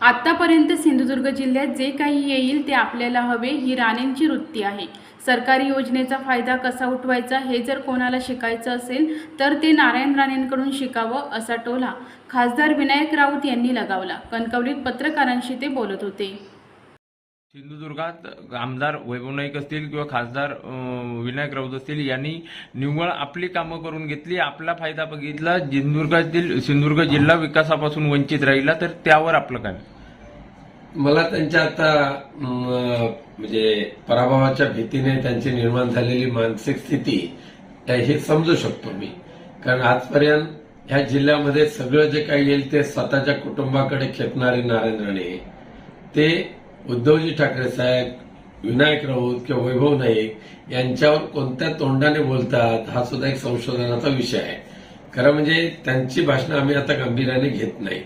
आत्तापर्यंत सिंधुदुर्ग जिल्ह्यात जे काही येईल ते आपल्याला हवे ही राणेंची वृत्ती आहे. सरकारी योजनेचा फायदा कसा उठवायचा हे जर कोणाला शिकायचं असेल तर ते नारायण राणेंकडून शिकावं असा टोला खासदार विनायक राऊत यांनी लगावला. कणकवलीत पत्रकारांशी ते बोलत होते. सिंधुदुर्गात आमदार वैभव नाईक असतील किंवा खासदार विनायक राऊत असतील यांनी निव्वळ आपली कामं करून घेतली आपला फायदा बघितला. सिंधुदुर्गातील सिंधुदुर्ग जिल्हा विकासापासून वंचित राहिला तर त्यावर आपलं काय? मला त्यांच्या आता म्हणजे पराभवाच्या भीतीने त्यांची निर्माण झालेली मानसिक स्थिती हे समजू शकतो मी. कारण आजपर्यंत ह्या जिल्ह्यामध्ये सगळं जे काही येईल ते स्वतःच्या कुटुंबाकडे खेपणारे नारायण राणे. ते उद्धवजी ठाकरे साहेब विनायक राऊत किंवा वैभव नाईक यांच्यावर कोणत्या तोंडाने बोलतात हा सुद्धा एक संशोधनाचा विषय आहे. खरं म्हणजे त्यांची भाषणं आम्ही आता गांभीर्याने घेत नाही.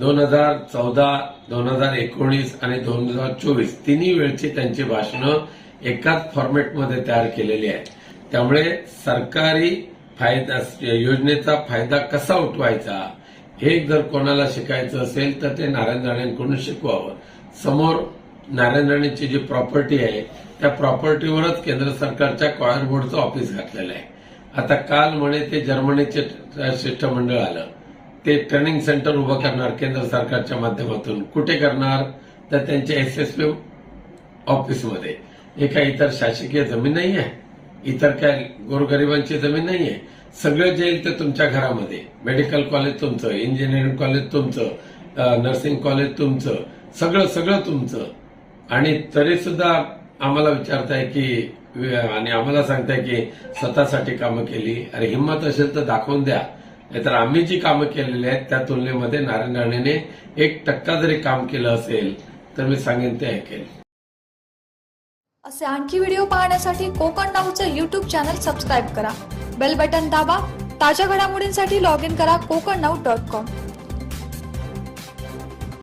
दोन हजार चौदा दोन हजार एकोणीस आणि दोन हजार चोवीस तिन्ही वेळची त्यांची भाषणं एकाच फॉर्मॅटमध्ये तयार केलेली आहेत. त्यामुळे सरकारी फायदा योजनेचा फायदा कसा उठवायचा हे जर कोणाला शिकायचं असेल तर ते नारायण राणेंकडून शिकवावं. समोर नारायण राणेंची जी प्रॉपर्टी आहे त्या प्रॉपर्टीवरच केंद्र सरकारच्या कॉयर बोर्डचं ऑफिस घातलेलं आहे. आता काल म्हणे ते जर्मनीचे शिष्टमंडळ आलं. ते ट्रेनिंग सेंटर उभं करणार केंद्र सरकारच्या माध्यमातून. कुठे करणार? तर त्यांच्या एस एस पी ऑफिसमध्ये. हे काही इतर शासकीय जमीन नाही आहे इतर काय गोरगरिबांची जमीन नाही आहे सगळं जे येईल ते तुमच्या घरामध्ये. मेडिकल कॉलेज तुमचं इंजिनिअरिंग कॉलेज तुमचं नर्सिंग कॉलेज तुमचं सगळं सगळं तुमचं. आणि तरी सुद्धा आम्हाला विचारताय की आणि आम्हाला सांगताय की स्वतःसाठी कामं केली. अरे हिंमत असेल तर दाखवून द्या. नाहीतर आम्ही जी कामं केलेली आहेत त्या तुलनेमध्ये नारायण राणेने एक टक्का जरी काम केलं असेल तर मी सांगेन ते ऐकेल. असे आणखी व्हिडिओ पाहण्यासाठी कोकण नाऊचं यूट्यूब चॅनल सबस्क्राईब करा. बेल बटन दाबा ताज्या घडामोडींसाठी लॉग इन करा कोकण नाऊ डॉट कॉम